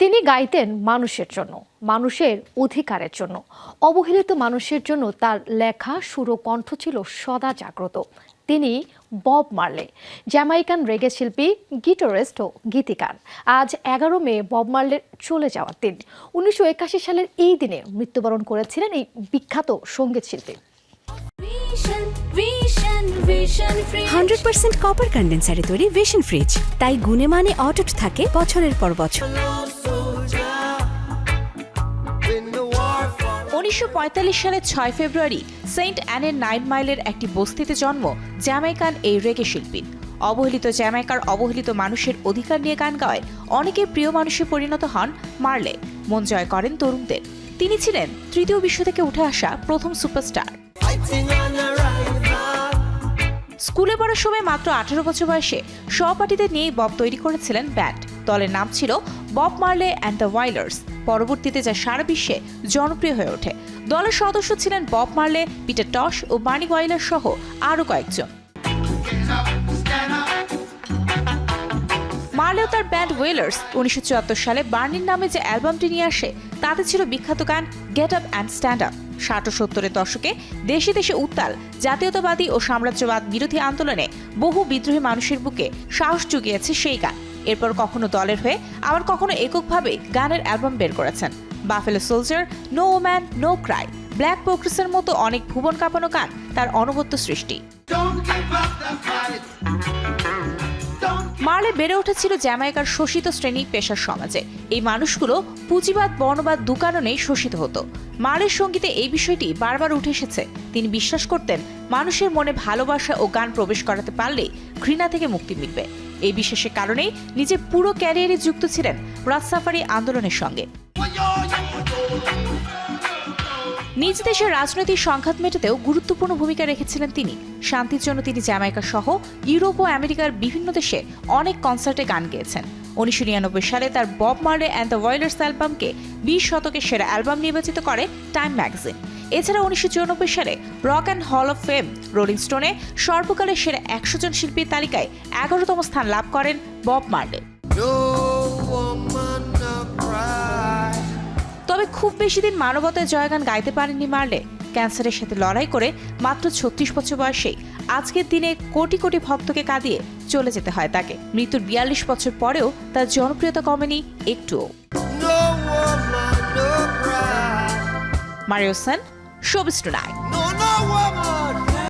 তিনি গাইতেন মানুষের জন্য মানুষের অধিকারের জন্য। অবহেলিত মানুষের জন্য তার লেখা সুর কণ্ঠ ছিল সদা জাগ্রত। তিনি বব মার্লে জ্যামাইকান রেগে শিল্পী গিটারিস্ট ও গীতিকার। আজ এগারো মে বব মার্লের চলে যাওয়ার দিন। উনিশশো একাশি সালের এই দিনে মৃত্যুবরণ করেছিলেন এই বিখ্যাত সংগীত শিল্পী. হান্ড্রেড পার্সেন্ট কপার কন্ডেন্সারে তৈরি ভিশন ফ্রিজ তাই গুণে মানে অটুট থাকে বছরের পর বছর। উনিশশো পঁয়তাল্লিশ সালের ছয় ফেব্রুয়ারি সেন্ট অ্যানের নাইন মাইলের একটি বস্তিতে জন্ম জ্যামাইকান এই রেগে শিল্পী। অবহেলিত জ্যামাইকার অবহেলিত মানুষের অধিকার নিয়ে গান গাওয়ায় অনেকে প্রিয় মানুষে পরিণত হন মার্লে। মন জয় করেন তরুণদের। তিনি ছিলেন তৃতীয় বিশ্ব থেকে উঠে আসা প্রথম সুপারস্টার। স্কুলে পড়ার সময় মাত্র আঠারো বছর বয়সে সহপাঠীদের নিয়েই বব তৈরি করেছিলেন ব্যান্ড দলের নাম ছিল Bob Marley and the Wailers. পরবর্তীতে যা সারা বিশ্বে জনপ্রিয় হয়ে ওঠে। দলের সদস্য ছিলেন বব মার্লে, পিটার টস ও বার্নি ওয়াইলার সহ আরও কয়েকজন। ব্যান্ড উনিশশো সালে বার্নির নামে যে অ্যালবামটি নিয়ে আসে, তাতে ছিল বিখ্যাত গান get up and stand up ষাট ও সত্তরের দশকে দেশে দেশে উত্তাল, জাতীয়তাবাদী ও সাম্রাজ্যবাদ বিরোধী আন্দোলনে বহু বিদ্রোহী মানুষের বুকে সাহস জুগিয়েছে সেই গান। এরপর কখনো দলের হয়ে, আবার কখনো এককভাবে গানের অ্যালবাম বের করেছেন। Buffalo soldier no woman no cry black পোক্রিসের মতো অনেক ভুবন কাঁপানো গান তার অনবদ্য সৃষ্টি। মার্লে বেড়ে উঠেছিল জ্যামাইকার শোষিত শ্রেণি পেশার সমাজে। এই মানুষগুলো পুঁজিবাদ, বর্ণবাদ দু কারণেই শোষিত হতো। মার্লের সঙ্গীতে এই বিষয়টি বারবার উঠে এসেছে। তিনি বিশ্বাস করতেন, মানুষের মনে ভালোবাসা ও গান প্রবেশ করাতে পারলে ঘৃণা থেকে মুক্তি মিলবে। এই বিশ্বাসের কারণেই নিজের পুরো ক্যারিয়ারে যুক্ত ছিলেন রাজসাফারি আন্দোলনের সঙ্গে। নিজ দেশের রাজনৈতিক সংঘাত মেটাতেও গুরুত্বপূর্ণ ভূমিকা রেখেছিলেন তিনি। শান্তির জন্য তিনি জ্যামাইকা সহ ইউরোপ ও আমেরিকার বিভিন্ন দেশে অনেক কনসার্টে গান গেয়েছেন। উনিশশো নিরানব্বই সালে তার Bob Marley and the Wailers অ্যালবামকে বিশ শতকের সেরা অ্যালবাম নির্বাচিত করে টাইম ম্যাগাজিন। এছাড়া উনিশশো চুরানব্বই সালে Rock and Hall of Fame Rolling স্টোনে সর্বকালের সেরা একশো জন শিল্পীর তালিকায় এগারোতম স্থান লাভ করেন বব মার্লে। তবে খুব বেশি দিন মানবতার জয়গান গাইতে পারেননি মার্লে। ক্যান্সারের সাথে লড়াই করে মাত্র ছত্রিশ বছর বয়সেই আজকের দিনে কোটি কোটি ভক্তকে কাঁদিয়ে চলে যেতে হয় তাকে। মৃত্যুর বিয়াল্লিশ বছর পরেও তার জনপ্রিয়তা কমেনি একটুও। মারিওসেন শোভিস্টু. মারিও সেন শোবিস